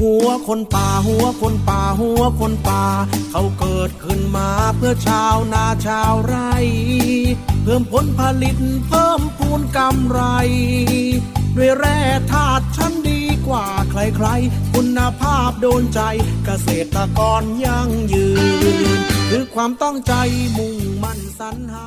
หัวคนป่าหัวคนป่าหัวคนป่า เขาเกิดขึ้นมาเพื่อชาวนาชาวไร่ เพิ่มผลผลิตเพิ่มพูนกำไร ด้วยแร่ธาตุชั้นดีกว่าใครๆ คุณภาพโดนใจเกษตรกรยั่งยืน คือความต้องใจมุ่งมั่นสรรหา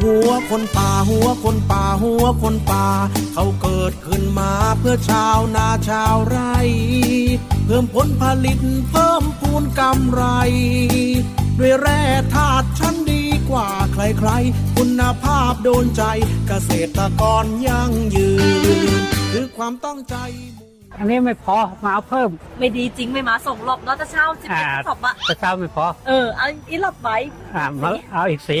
หัวคนป่าหัวคนป่าหัวคนป่า เขาเกิดขึ้นมาเพื่อชาวนาชาวไร่ เพิ่มผลผลิตเพิ่มพูนกำไร ด้วยแร่ธาตุชั้นดีกว่า ใครๆ คุณภาพโดนใจเกษตรกรยั่งยืน คือความตั้งใจ อันนี้ไม่พอมาเอาเพิ่ม ไม่ดีจริงไม่มาส่งหลบเนาะแต่เช้าสิบอ่าเอ็ดสอบอะแต่เช้าไม่พอ เออเอาอีหลบไว้อ่ามาเอาอีกสี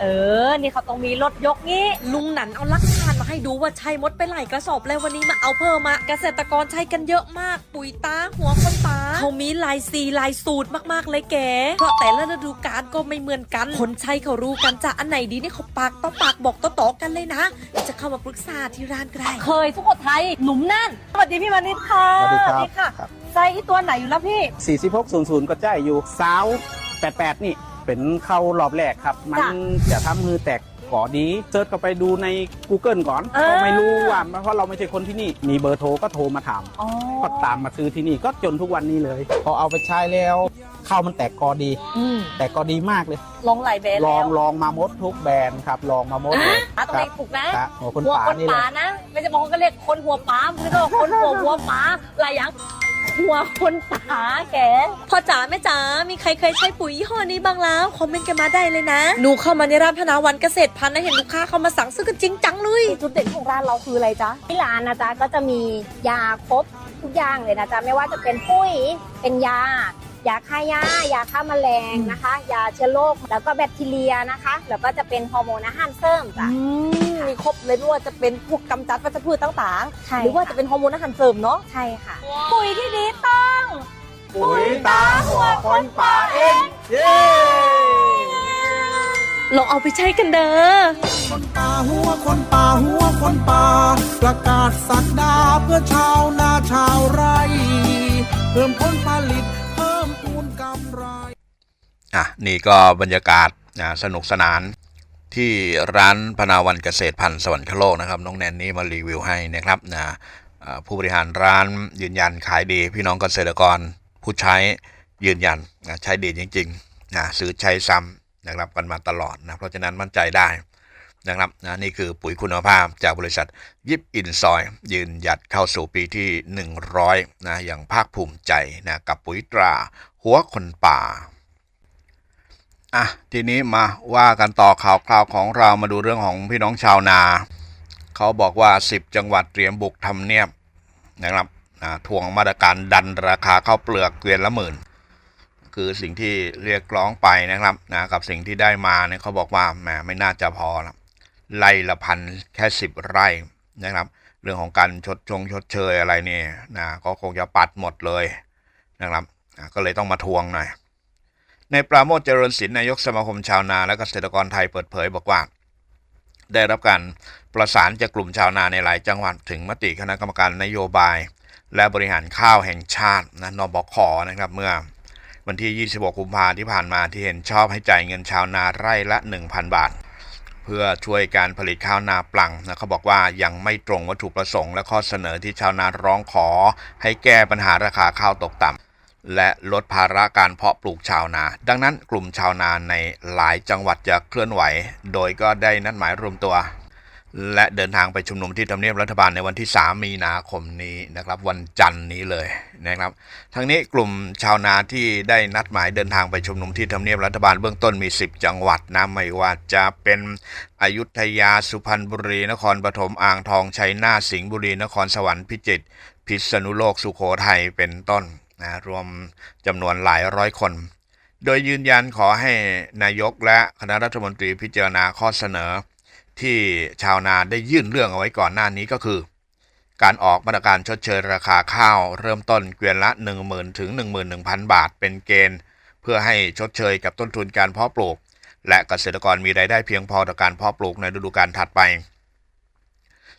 เออ นี่เขาต้องมีรถยกงี้ ลุงหนันเอาหลักฐานมาให้ดูว่าใช่มดไปหลายกระสอบแล้ววันนี้มาเอาเพิ่มมาเกษตรกรใช้กันเยอะมาก ปุ๋ยตาหัวคนตาเขามีลายสีลายสูตรมากๆเลยแกเพราะแต่ละฤดูกาลก็ไม่เหมือนกันคนใช้เขารู้กันจะอันไหนดีนี่เขาปากต่อปากบอกต่อๆกันเลยนะเดี๋ยวจะเข้ามาปรึกษาที่ร้านก็ได้เคยสุโขทัยหนุ่มนั่นสวัสดีพี่มานิดค่ะสวัสดีครับค่ะครับไส้อีตัวไหนอยู่แล้วพี่4600ก็จ่ายอยู่สาว88นี่ เป็นเข้ารอบแรกครับ มันจ้ะจะทำมือแตกก่อดีเซิร์ชเข้าไปดูใน Google ก่อนเออก็ไม่รู้ว่าเพราะเราไม่ใช่คนที่นี่มีเบอร์โทรก็โทรมาถามอ๋อก็ตามมาซื้อที่นี่ก็จนทุกวันนี้เลย พอเอาไปใช้แล้วข้าวมันแตกกอดีอืมแตกกอดีมากเลย ลองหลายแบรนด์ลองแล้วลองมามดทุกแบรนด์ครับลองมาหมดเลยอะต้องเรียกถูกนะครับหัวคนหัวป่าคนนี่แหป่าละนะไม่ใช่บางคนก็เรียกคนหัวป่าไม่ใช่ก็คนหัวหัวป่าหลายอย่าง หัวคนป่าแกพ่อจ๋าแม่จ๋ามีใครเคยใช้ปุ๋ยยี่ห้อนี้บ้างแล้วคอมเมนต์กันมาได้เลยนะหนูเข้ามาในร้านพนาวันเกษตรพันธุ์นะเห็นลูกค้าเข้ามาสั่งซื้อกันจริงจังเลยจุดเด่นของร้านเราคืออะไรจ๊ะที่ร้านนะจ๊ะก็จะมียาครบทุกอย่างเลยนะจ๊ะไม่ว่าจะเป็นปุ้ยเป็นยา ยาฆ่าหญ้ายาฆ่าแมลงนะคะ ยาเชื้อโรคแล้วก็แบคทีเรียนะคะ แล้วก็จะเป็นฮอร์โมนอาหารเสริมจ้ะ อืมมีครบเลยไม่ว่าจะเป็นพวกกำจัดวัชพืชต่างใช่ ๆ หรือว่าจะเป็นฮอร์โมนอาหารเสริมเนาะ ใช่ค่ะ ปุ๋ยที่ดีต้อง ปุ๋ยตาหัวคนป่าเอง เย้ ลองเอาไปใช้กันเด้อ คนป่าหัวคนป่าหัวคนป่า ประกาศสักดาเพื่อชาวนาชาวไร่ เพิ่มผลผลิต อะนี่ก็บรรยากาศนะสนุกสนานที่ร้านพนาวันเกษตรพันธุ์สวรรคโลกนะครับน้องแนนนี่มารีวิวให้นะครับนะผู้บริหารร้านยืนยันขายดีพี่น้องเกษตรกรผู้ใช้ยืนยันใช้ดีจริงๆนะซื้อใช้ซ้ำนะครับกันมาตลอดนะเพราะฉะนั้นมั่นใจได้นะครับนะนี่คือปุ๋ยคุณภาพจากบริษัทยิปอินซอย ยืนหยัดเข้าสู่ปีที่ 100นะอย่างภาคภูมิใจนะกับปุ๋ยตรา หัวคนป่า อะทีนี้มาว่ากันต่อข่าวคราวของเรามาดูเรื่องของพี่น้องชาวนา เขาบอกว่า 10 จังหวัดเตรียมบุกทำเนียบนะครับอ่าทวงมาตรการดันราคาข้าวเปลือกเกวียนละหมื่น คือสิ่งที่เรียกร้องไปนะครับนะกับสิ่งที่ได้มาเนี่ยเขาบอกว่าแหมไม่น่าจะพอละไร่ละพันแค่ 10 ไร่นะครับ เรื่องของการชดชงชดเชยอะไรเนี่ยนะก็คงจะปัดหมดเลยนะครับอะก็เลยต้องมาทวงหน่อย ในปราโมทเจริญศิลป์นายกสมาคมชาวนาและเกษตรกรไทยเปิดเผยบอกว่า ได้รับการประสานจากกลุ่มชาวนาในหลายจังหวัดถึงมติคณะกรรมการนโยบาย และบริหารข้าวแห่งชาตินะนบคนะครับเมื่อวันที่ 26 กุมภาที่ผ่านมาที่เห็นชอบให้จ่ายเงินชาวนาไร่ละ 1,000 บาท เพื่อช่วยการผลิตข้าวนาปลังนะเขาบอกว่ายังไม่ตรงวัตถุประสงค์และข้อเสนอที่ชาวนาร้องขอ ให้แก้ปัญหาราคาข้าวตกต่ำ และลดภาระการเพาะปลูกชาวนา ดังนั้นกลุ่มชาวนาในหลายจังหวัดจะเคลื่อนไหว โดยก็ได้นัดหมายรวมตัว และเดินทางไปชุมนุมที่ทำเนียบรัฐบาลในวันที่ 3 มีนาคมนี้นะครับ วันจันทร์นี้เลยนะครับ ทั้งนี้กลุ่มชาวนาที่ได้นัดหมายเดินทางไปชุมนุมที่ทำเนียบรัฐบาลเบื้องต้นมี 10 จังหวัดนะไม่ว่าจะเป็นอยุธยาสุพรรณบุรี นครปฐมอ่างทองชัยนาทสิงห์บุรี นครสวรรค์พิจิตรพิษณุโลกสุโขทัยเป็นต้น นะรวมจำนวนหลายร้อยคน โดยยืนยันขอให้นายกและคณะรัฐมนตรีพิจารณาข้อเสนอ ที่ชาวนาได้ยื่นเรื่องเอาไว้ก่อนหน้านี้ก็คือ การออกมาตรการชดเชยราคาข้าวเริ่มต้นเกวียนละ 10,000ถึง11,000 บาทเป็นเกณฑ์ เพื่อให้ชดเชยกับต้นทุนการเพาะปลูก และเกษตรกรมีรายได้เพียงพอต่อการเพาะปลูกในฤดูกาลถัดไป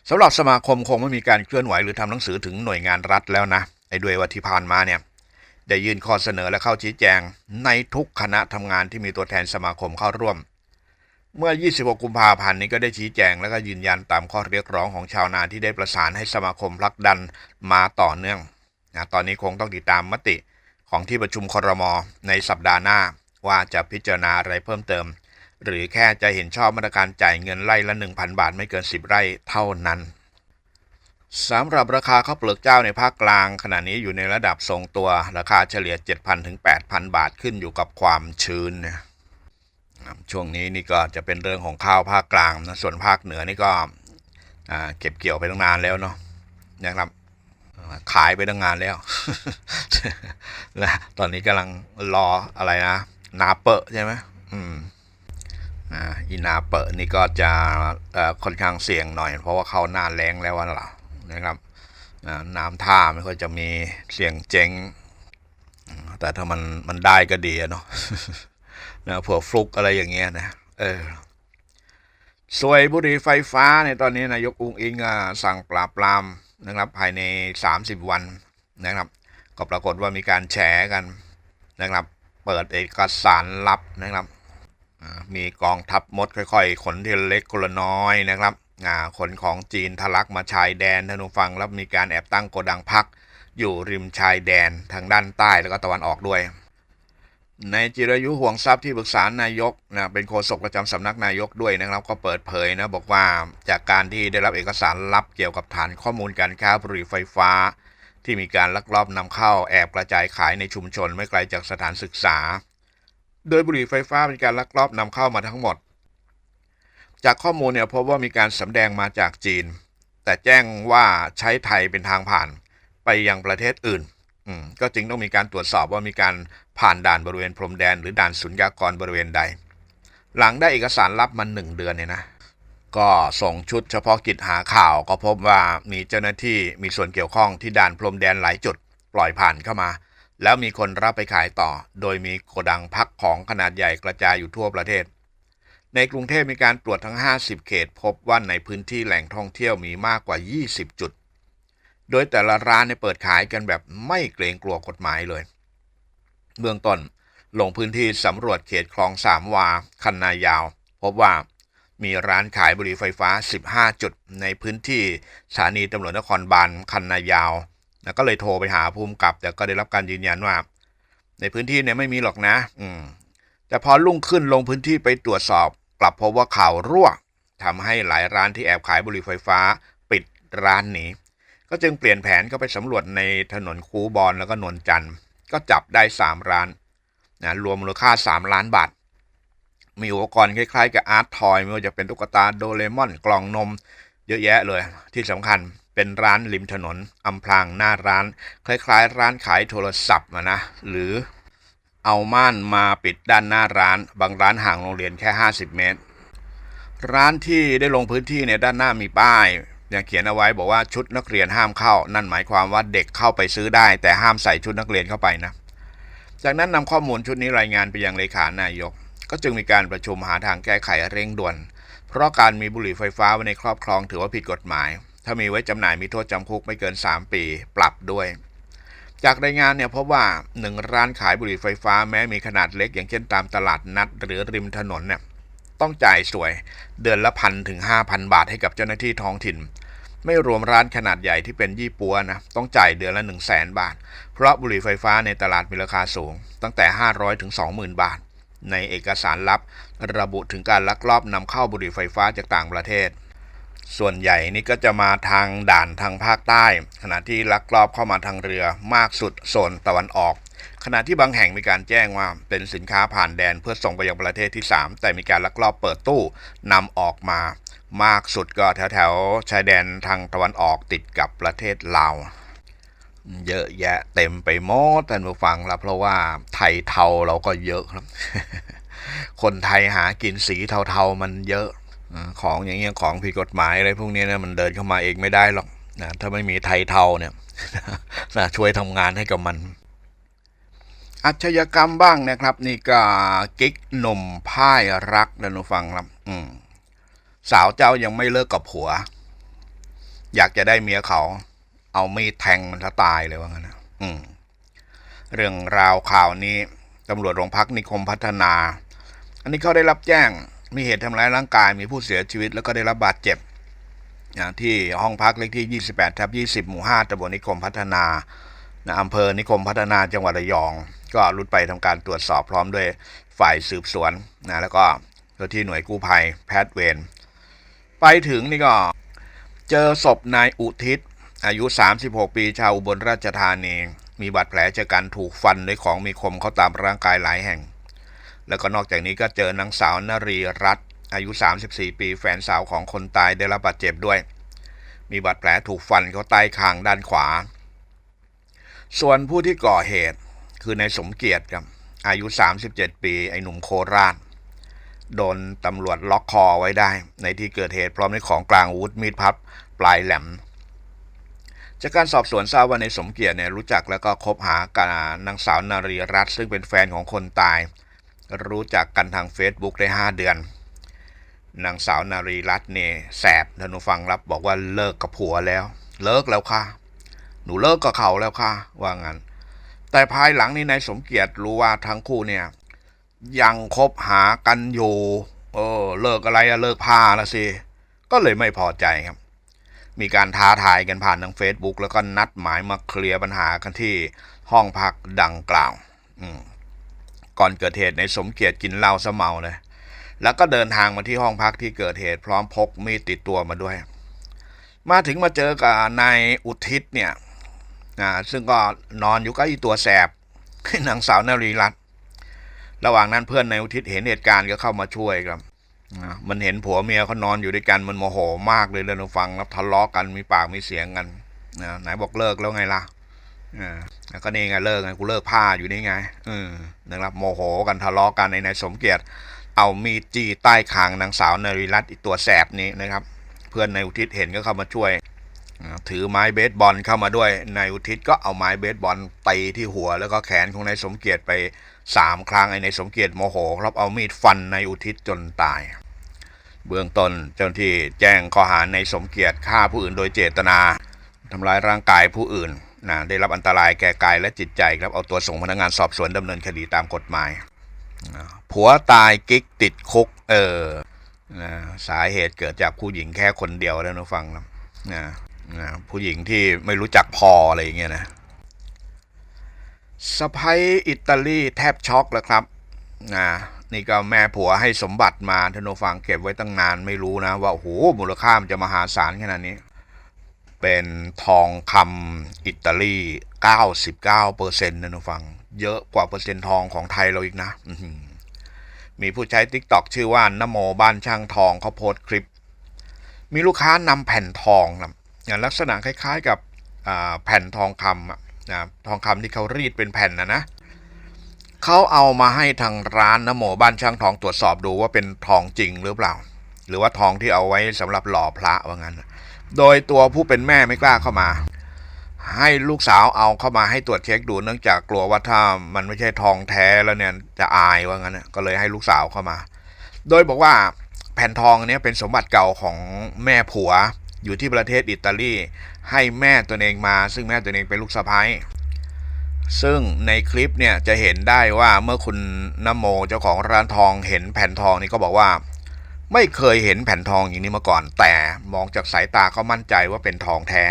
สำหรับสมาคมคงไม่มีการเคลื่อนไหวหรือทำหนังสือถึงหน่วยงานรัฐแล้วนะไอ้ด้วยว่าที่ผ่านมาเนี่ย ได้ยื่นข้อเสนอและเข้าชี้แจง ในทุกคณะทำงานที่มีตัวแทนสมาคมเข้าร่วม เมื่อ 26 กุมภาพันธ์นี้ก็ได้ชี้แจง และก็ยืนยันตามข้อเรียกร้องของชาวนาที่ได้ประสานให้สมาคมพลักดันมาต่อเนื่องนะตอนนี้คงต้องติดตามมติของที่ประชุมครมในสัปดาห์หน้าว่าจะพิจารณาอะไรเพิ่มเติม หรือแค่จะเห็นชอบมาตรการจ่ายเงินไร่ละ 1,000 บาทไม่เกิน 10 ไร่เท่านั้น สำหรับราคาข้าวเปลือกเจ้าในภาคกลาง ขณะนี้อยู่ในระดับทรงตัว ราคาเฉลี่ย 7,000ถึง8,000 บาทขึ้นอยู่กับความชื้นนะช่วงนี้นี่ก็จะเป็นเรื่องของข้าวภาคกลางนะส่วนภาคเหนือนี่ก็เก็บเกี่ยวไปตั้งนานแล้วเนาะนะครับขายไปตั้งนานแล้วและตอนนี้กำลังรออะไรนะ นาเปะใช่ไหมอืมอ่าอีนาเปะนี่ก็จะค่อนข้างเสี่ยงหน่อย เพราะว่าเขาหน้าแรงแล้ววันละ นะครับน้ำท่าไม่ค่อยจะมีเสียงเจ๊ง แต่ถ้ามันมันได้ก็ดีเนาะนะเผื่อฟลุกอะไรอย่างเงี้ยนะเออสวยบุหรี่ไฟฟ้าในตอนนี้นายกอุ้งอิงสั่งปราบปรามนะครับ ภายใน 30 วันนะครับ ก็ปรากฏว่ามีการแฉกันนะครับ เปิดเอกสารลับนะครับมีกองทัพมดค่อย ๆ ขนทีเล็กคนละน้อยนะครับ ขนของจีนทะลักมาชายแดนท่านผู้ฟังแล้วมีการแอบตั้งโกดังพัก อยู่ริมชายแดนทางด้านใต้แล้วก็ตะวันออกด้วย ในจิรายุห่วงทรัพย์ที่ปรึกษานายกนะเป็นโฆษกประจำสำนักนายกด้วยนะครับก็เปิดเผยนะบอกว่าจากการที่ได้รับเอกสารลับเกี่ยวกับฐานข้อมูลการค้าบุหรี่ไฟฟ้า ที่มีการลักลอบนำเข้าแอบกระจายขายในชุมชนไม่ไกลจากสถานศึกษา โดยบุหรี่ไฟฟ้าเป็นการลักลอบนำเข้ามาทั้งหมด จากข้อมูลเนี่ยพบว่ามีการสำแดงมาจากจีน แต่แจ้งว่าใช้ไทยเป็นทางผ่านไปยังประเทศอื่นก็จึงต้องมีการตรวจสอบว่ามีการผ่านด่านบริเวณพรมแดน หรือด่านสุญญากรบริเวณใด หลังได้เอกสารลับมาหนึ่งเดือนเนี่ยนะก็ส่งชุดเฉพาะกิจหาข่าวก็พบว่ามีเจ้าหน้าที่มีส่วนเกี่ยวข้องที่ด่านพรมแดนหลายจุด ปล่อยผ่านเข้ามา แล้วมีคนรับไปขายต่อ โดยมีโกดังพักของขนาดใหญ่กระจายอยู่ทั่วประเทศ ในกรุงเทพมีการตรวจทั้ง 50 เขต พบว่าในพื้นที่แหล่งท่องเที่ยวมีมากกว่า 20 จุด โดยแต่ละร้านเนี่ยเปิดขายกันแบบไม่เกรงกลัวกฎหมายเลย เบื้องต้นลงพื้นที่สำรวจเขตคลองสามวา คันนายาว พบว่ามีร้านขายบุหรี่ไฟฟ้า 15 จุด ในพื้นที่สถานีตำรวจนครบาลคันนายาว แล้วก็เลยโทรไปหาภูมิกับ แต่ก็ได้รับการยืนยันว่า ในพื้นที่เนี่ยไม่มีหรอกนะ อืมแต่พอรุ่งขึ้นลงพื้นที่ไปตรวจสอบ กลับพบว่าข่าวรั่วทำให้หลายร้านที่แอบขายบุหรี่ไฟฟ้าปิดร้านหนีก็จึงเปลี่ยนแผนเข้าไปสำรวจในถนนคูบอลแล้วก็นนจันทร์ก็จับได้ 3 ร้านนะรวมมูลค่า 3 ล้านบาท มีอุปกรณ์คล้ายๆ กับอาร์ตทอยไม่ว่าจะเป็นตุ๊กตาโดเรมอนกล่องนม เยอะแยะเลย ที่สำคัญเป็นร้านริมถนนอำพรางหน้าร้าน คล้ายๆ ร้านขายโทรศัพท์นะหรือ เอาม่านมาปิดด้านหน้าร้าน บางร้านห่างโรงเรียนแค่ 50 เมตร ร้านที่ได้ลงพื้นที่เนี่ยด้านหน้ามีป้ายยังเขียนเอาไว้บอกว่าชุดนักเรียนห้ามเข้า นั่นหมายความว่าเด็กเข้าไปซื้อได้ แต่ห้ามใส่ชุดนักเรียนเข้าไปนะ จากนั้นนำข้อมูลชุดนี้รายงานไปยังเลขานายก ก็จึงมีการประชุมหาทางแก้ไขเร่งด่วน เพราะการมีบุหรี่ไฟฟ้าไว้ในครอบครองถือว่าผิดกฎหมาย ถ้ามีไว้จำหน่ายมีโทษจำคุกไม่เกิน 3 ปี ปรับด้วย จากรายงานเนี่ยพบว่าหนึ่งร้านขายบุหรี่ไฟฟ้าแม้มีขนาดเล็ก อย่างเช่นตามตลาดนัด หรือริมถนนเนี่ยต้องจ่ายสวยเดือนละพันถึงห้าพันบาทให้กับเจ้าหน้าที่ท้องถิ่น ไม่รวมร้านขนาดใหญ่ที่เป็นยี่ปัวนะต้องจ่ายเดือนละ 1 0 0 0 0แสนบาท เพราะบุหรี่ไฟฟ้าในตลาดมีราคาสูง ตั้งแต่ 500ถึง20,000 บาท ในเอกสารลับ ระบุถึงการลักลอบนำเข้าบุหรี่ไฟฟ้าจากต่างประเทศ ส่วนใหญ่นี่ก็จะมาทางด่านทางภาคใต้ ขณะที่ลักลอบเข้ามาทางเรือมากสุดโซนตะวันออก ขณะที่บางแห่งมีการแจ้งว่าเป็นสินค้าผ่านแดนเพื่อส่งไปยังประเทศที่ 3 แต่มีการลักลอบเปิดตู้นำออกมามากสุดก็แถวแถวชายแดนทางตะวันออกติดกับประเทศลาวเยอะแยะเต็มไปหมดท่านผู้ฟังล้วเพราะว่าไทยเทาเราก็เยอะครับ คนไทยหากินสีเทาๆมันเยอะ ของอย่างเงี้ยของผิดกฎหมายอะไรพวกนี้นะมันเดินเข้ามาเองไม่ได้หรอกนะถ้าไม่มีไทยเทาเนี่ยนะช่วยทำงานให้กับมัน อาชญากรรมบ้างนะครับ นี่ก็กิ๊กหนุ่มพ่ายรักท่านผู้ฟังครับอืมสาวเจ้ายังไม่เลิกกับผัว อยากจะได้เมียเขา เอามีดแทงมันซะตายเลยว่างั้นนะอืมเรื่องราวข่าวนี้ตำรวจโรงพักนิคมพัฒนา อันนี้เขาได้รับแจ้ง มีเหตุทำร้ายร่างกายมีผู้เสียชีวิตแล้วก็ได้รับบาดเจ็บนะที่ห้องพักเลขที่ 28ทับ20 หมู่ 5ตำบลนิคมพัฒนานะอำเภอนิคมพัฒนาจังหวัดระยอง ก็รุดไปทำการตรวจสอบพร้อมด้วยฝ่ายสืบสวนนะแล้วก็เจ้าที่หน่วยกู้ภัยแพทย์เวรไปถึงนี่ก็เจอศพนายอุทิศ อายุ 36 ปีชาวอุบลราชธานีมีบาดแผลจากการถูกฟันด้วยของมีคมเข้าตามร่างกายหลายแห่ง แล้วก็นอกจากนี้ก็เจอนางสาวนรีรัตน์อายุ 34 ปี แฟนสาวของคนตายได้รับบาดเจ็บด้วย มีบาดแผลถูกฟันเข้าใต้คางด้านขวา ส่วนผู้ที่ก่อเหตุคือนายสมเกียรติครับอายุ 37 ปี ไอ้หนุ่มโคราช โดนตำรวจล็อกคอไว้ได้ ในที่เกิดเหตุพร้อมด้วยของกลางอาวุธมีดพับ ปลายแหลม จากการสอบสวนทราบว่าในายสมเกียรติเนี่ยรู้จักแล้วก็คบหากับนางสาวนารีรัตน์ซึ่งเป็นแฟนของคนตาย รู้จักกันทาง Facebook ได้ 5 เดือน นางสาวนารีรัตน์เนี่ยแสบท่านผู้ฟังรับบอกว่าเลิกกับผัวแล้ว เลิกแล้วค่ะ หนูเลิกกับเขาแล้วค่ะว่างั้น แต่ภายหลังนี้นายสมเกียรติรู้ว่าทั้งคู่เนี่ยยังคบหากันอยู่ เออ เลิกอะไรอะเลิกผ้าละสิ ก็เลยไม่พอใจครับ มีการท้าทายกันผ่านทาง Facebook แล้วก็นัดหมายมาเคลียร์ปัญหากันที่ห้องพักดังกล่าว อืม ก่อนเกิดเหตุในสมเกียรติกินเหล้าซะเมาเลยแล้วก็เดินทางมาที่ห้องพักที่เกิดเหตุพร้อมพกมีดติดตัวมาด้วย มาถึงมาเจอกับนายอุทิศเนี่ยอ่าซึ่งก็นอนอยู่ใกล้ตัวแสบนางสาวนารีรัตระหว่างนั้นเพื่อนนายอุทิศเห็นเหตุการณ์ก็เข้ามาช่วยครับมันเห็นผัวเมียเขานอนอยู่ด้วยกันมันโมโหมากเลยเลยเราฟังแล้วทะเลาะกันมีปากมีเสียงกันนะไหนบอกเลิกแล้วไงล่ะ อ่าแล้วก็นี่ไงเลิกไงกูเลิกผ้าอยู่นี่ไงเออนะครับโมโหกันทะเลาะกันในนายสมเกียรติ เอามีดจี้ใต้คางนางสาวนารีรัตน์อีกตัวแสบนี้นะครับ เพื่อนนายอุทิศเห็นก็เข้ามาช่วย ถือไม้เบสบอลเข้ามาด้วยนายอุทิศก็เอาไม้เบสบอลตีที่หัว แล้วก็แขนของนายสมเกียรติไปสามครั้งไอ้นายสมเกียรติโมโหครับเอามีดฟันนายอุทิศจนตายเบื้องต้นเจ้าหน้าที่แจ้งข้อหานายสมเกียรติฆ่าผู้อื่นโดยเจตนาทำร้ายร่างกายผู้อื่น นะได้รับอันตรายแก่กายและจิตใจครับเอาตัวส่งพนักงานสอบสวนดำเนินคดีตามกฎหมายผัวตายกิ๊กติดคุก เออนะสาเหตุเกิดจากผู้หญิงแค่คนเดียวแล้วนะฟังนะนะผู้หญิงที่ไม่รู้จักพออะไรอย่างเงี้ยนะสะพ้ยอิตาลีแทบช็อกแล้วครับนะนี่ก็แม่ผัวให้สมบัติมาท่านฟังเก็บไว้ตั้งนานไม่รู้นะ ว่าโอ้โหมูลค่ามันจะมหาศาลขนาดนี้ เป็นทองคำอิตาลี 99เปอร์เซ็นต์นะทุฟัง เยอะกว่าเปอร์เซ็นต์ทองของไทยเราอีกนะมีผู้ใช้ t ิ k t o k ชื่อว่านโมบ้านช่างทองเขาโพสต์คลิป มีลูกค้านำแผ่นทองนะลักษณะคล้ายๆกับแผ่นทองคำนะทองคำที่เขารีดเป็นแผ่นนะนะเขาเอามาให้ทางร้านนโมบ้านช่างทองตรวจสอบดูว่าเป็นทองจริงหรือเปล่า หรือว่าทองที่เอาไว้สำหรับหล่อพระว่างั้น โดยตัวผู้เป็นแม่ไม่กล้าเข้ามา ให้ลูกสาวเอาเข้ามาให้ตรวจเช็คดูเนื่องจากกลัวว่าถ้ามันไม่ใช่ทองแท้แล้วเนี่ยจะอายว่างั้นก็เลยให้ลูกสาวเข้ามา โดยบอกว่าแผ่นทองนเนี้ยเป็นสมบัติเก่าของแม่ผัวอยู่ที่ประเทศอิตาลีให้แม่ตัวเองมา ซึ่งแม่ตัวเองเป็นลูกสะใภ้ซึ่งในคลิปเนี่ยจะเห็นได้ว่าเมื่อคุณนโมเจ้าของร้านทองเห็นแผ่นทองนี่ก็บอกว่า ไม่เคยเห็นแผ่นทองอย่างนี้มาก่อน แต่มองจากสายตาเขามั่นใจว่าเป็นทองแท้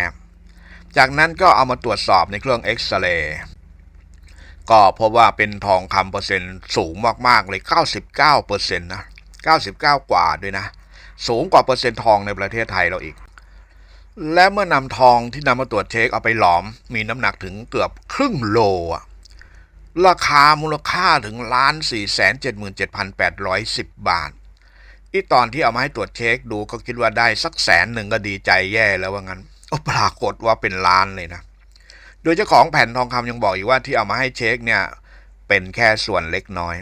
จากนั้นก็เอามาตรวจสอบในเครื่องเอ็กซเรย์ก็พบว่าเป็นทองคำเปอร์เซ็นต์สูงมากๆเลย 99เปอร์เซ็นต์นะ 99 กว่าด้วยนะ สูงกว่าเปอร์เซ็นต์ทองในประเทศไทยเราอีก และเมื่อนำทองที่นำมาตรวจเช็คเอาไปหลอม มีน้ำหนักถึงเกือบครึ่งโลอะราคามูลค่าถึงล้านสี่แสนเจ็ดหมื่นเจ็ดพันแปดร้อยสิบบาท อีตอนที่เอามาให้ตรวจเช็คดูก็คิดว่าได้สักแสนหนึ่งก็ดีใจแย่แล้วว่างั้นโอ้ปรากฏว่าเป็นล้านเลยนะ โดยเจ้าของแผ่นทองคำยังบอกอีกว่าที่เอามาให้เช็คเนี่ยเป็นแค่ส่วนเล็กน้อย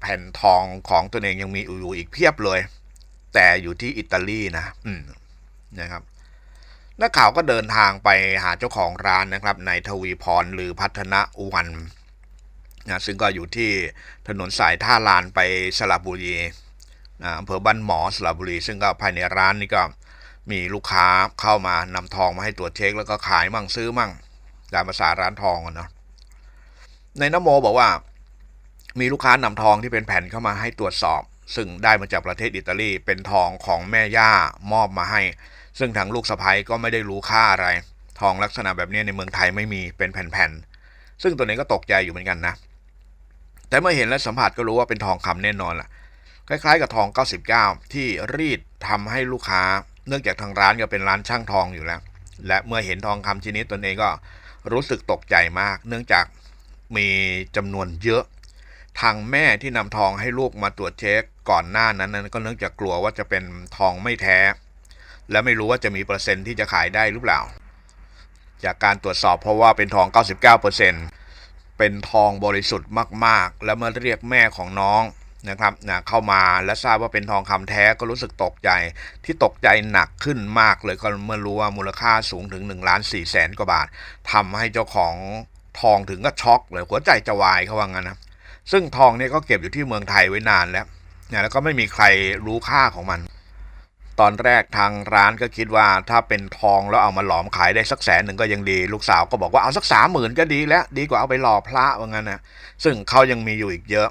แผ่นทองของตัวเองยังมีอยู่อีกเพียบเลย แต่อยู่ที่อิตาลีนะ อืมนะครับนักข่าวก็เดินทางไปหาเจ้าของร้านนะครับนายทวีพรหรือพัฒนวันนะซึ่งก็อยู่ที่ถนนสายท่าลานไปสระบุรี อำเภอบ้านหมอสระบุรี ซึ่งก็ภายในร้านนี่ก็มีลูกค้าเข้ามานำทองมาให้ตรวจเช็ค แล้วก็ขายมั่งซื้อมั่งตามภาษาร้านทองเนาะในนโมบอกว่า มีลูกค้านำทองที่เป็นแผ่นเข้ามาให้ตรวจสอบ ซึ่งได้มาจากประเทศอิตาลีเป็นทองของแม่ย่ามอบมาให้ ซึ่งทางลูกสะพ้ยก็ไม่ได้รู้ค่าอะไร ทองลักษณะแบบนี้ในเมืองไทยไม่มีเป็นแผ่นๆซึ่งตัวนี้ก็ตกใจอยู่เหมือนกันนะ แต่เมื่อเห็นและสัมผัสก็รู้ว่าเป็นทองคำแน่นอนล่ะ คล้ายๆ กับทอง 99 ที่รีดทำให้ลูกค้า เนื่องจากทางร้านก็เป็นร้านช่างทองอยู่แล้ว และเมื่อเห็นทองคำชิ้นนี้ตนเองก็รู้สึกตกใจมาก เนื่องจากมีจำนวนเยอะ ทางแม่ที่นำทองให้ลูกมาตรวจเช็คก่อนหน้านั้นนั้นก็เนื่องจากกลัวว่าจะเป็นทองไม่แท้ และไม่รู้ว่าจะมีเปอร์เซ็นต์ที่จะขายได้หรือเปล่า จากการตรวจสอบเพราะว่าเป็นทอง 99%เป็นทองบริสุทธิ์มาก ๆ แล้วเมื่อเรียกแม่ของน้อง นะครับนะเข้ามาและทราบว่าเป็นทองคำแท้ก็รู้สึกตกใจ ที่ตกใจหนักขึ้นมากเลยก็เมื่อรู้ว่ามูลค่าสูงถึง1ล้าน4แสนกว่าบาททำให้เจ้าของทองถึงก็ช็อกเลยหัวใจจะวายเขาว่างั้นนะซึ่งทองเนี่ยก็เก็บอยู่ที่เมืองไทยไว้นานแล้วนะแล้วก็ไม่มีใครรู้ค่าของมัน ตอนแรกทางร้านก็คิดว่าถ้าเป็นทองแล้วเอามาหลอมขายได้สักแสนหนึ่งก็ยังดี ลูกสาวก็บอกว่าเอาสักสามหมื่นก็ดีแล้ว ดีกว่าเอาไปหล่อพระว่างั้นนะซึ่งเขายังมีอยู่อีกเยอะ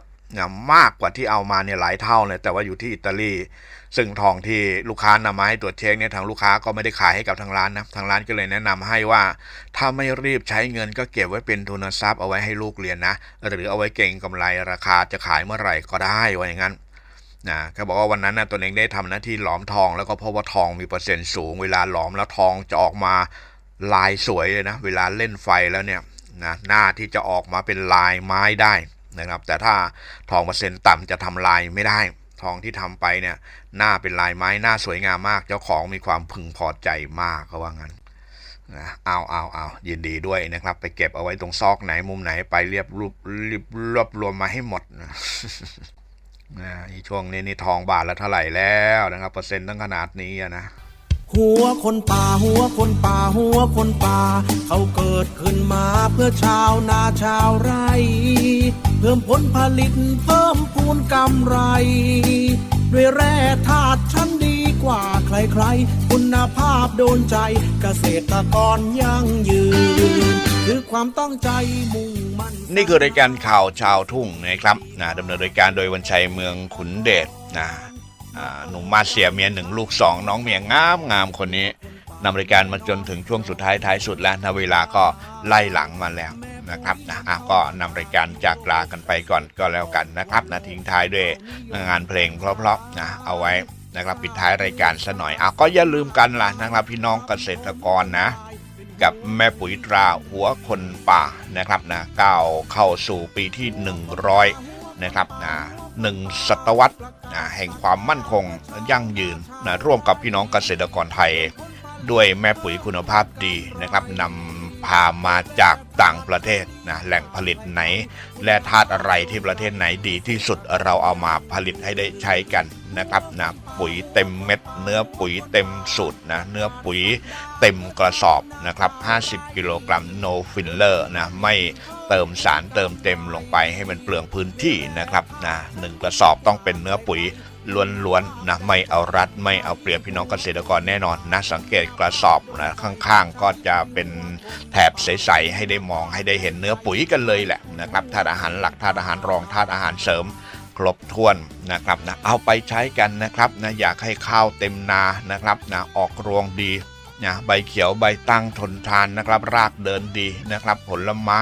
มากกว่าที่เอามาเนี่ยหลายเท่าเลยแต่ว่าอยู่ที่อิตาลีซึ่งทองที่ลูกค้านำมาให้ตรวจเช็คเนี่ยทางลูกค้าก็ไม่ได้ขายให้กับทางร้านนะทางร้านก็เลยแนะนำให้ว่า ถ้าไม่รีบใช้เงินก็เก็บไว้เป็นทุนทรัพย์เอาไว้ให้ลูกเรียนนะ หรือเอาไว้เก่งกำไรราคาจะขายเมื่อไหร่ก็ได้ว่าอย่างนั้นนะเขาบอกว่าวันนั้นนะตนเองได้ทำหน้าที่หลอมทองแล้วก็เพราะว่าทองมีเปอร์เซ็นต์สูง เวลาหลอมแล้วทองจะออกมาลายสวยเลยนะ เวลาเล่นไฟแล้วเนี่ยนะหน้าที่จะออกมาเป็นลายไม้ได้ นะครับ แต่ถ้าทองเปอร์เซ็นต์ต่ำจะทำลายไม่ได้ ทองที่ทำไปเนี่ยหน้าเป็นลายไม้หน้าสวยงามมาก เจ้าของมีความพึงพอใจมากเขาว่างั้นนะเอาเอาเอายินดีด้วยนะครับ ไปเก็บเอาไว้ตรงซอกไหนมุมไหนไปเรียบรูปรีบรวบรวมมาให้หมดนะนะช่วงนี้นี่ทองบาทละเท่าไหร่แล้วนะครับ เปอร์เซ็นต์ตั้งขนาดนี้นะหัวคนป่าหัวคนป่าหัวคนป่า เขาเกิดขึ้นมาเพื่อชาวนาชาวไร่ พิ่มผลผลิตเพิ่มพูนกำไร ด้วยแร่ธาตุชั้นดีกว่าใครๆ คุณภาพโดนใจเกษตรกรยั่งยืนคือความตั้งใจมุ่งมั่นนี่คือรายการข่าวชาวทุ่งนะครับนะดำเนินรายการโดยวันชัยเมืองขุนเดชนะหนุ่มมาเสียเมียหนึ่งลูกสองน้องเมียงามงามคนนี้ นำรายการมาจนถึงช่วงสุดท้ายท้ายสุดแล้วนะเวลาก็ไล่หลังมาแล้วนะครับนะอะก็นำรายการจากลากันไปก่อนก็แล้วกันนะครับนะทิ้งท้ายด้วยงานเพลงเพราะๆนะเอาไว้นะครับปิดท้ายรายการซะหน่อยอะก็อย่าลืมกันล่ะนะครับพี่น้องเกษตรกรนะ กับแม่ปุ๋ยตราหัวคนป่านะครับนะก้าวเข้าสู่ปีที่ 100 นะครับนะหนึ่งศตวรรษนะแห่งความมั่นคงยั่งยืนนะร่วมกับพี่น้องเกษตรกรไทย ด้วยแม่ปุ๋ยคุณภาพดีนะครับนำพามาจากต่างประเทศนะแหล่งผลิตไหน และธาตุอะไรที่ประเทศไหนดีที่สุดเราเอามาผลิตให้ได้ใช้กันนะครับนะปุ๋ยเต็มเม็ด เนื้อปุ๋ยเต็มสูตรนะเนื้อปุ๋ยเต็มกระสอบนะครับ 50 กิโลกรัม no filler นะไม่เติมสารเติมเต็มลงไปให้มันเปลืองพื้นที่นะครับนะหนึ่งกระสอบต้องเป็นเนื้อปุ๋ย ล้วนๆนะไม่เอารัดไม่เอาเปรียบพี่น้องเกษตรกรแน่นอนนะสังเกตกระสอบนะข้างๆ ก็จะเป็นแถบใสๆให้ได้มองให้ได้เห็นเนื้อปุ๋ยกันเลยแหละนะครับธาตุอาหารหลักธาตุอาหารรองธาตุอาหารเสริมครบถ้วนนะครับนะเอาไปใช้กันนะครับนะอยากให้ข้าวเต็มนานะครับนะออกรวงดีนะใบเขียวใบตั้งทนทานนะครับ รากเดินดีนะครับ ผลไม้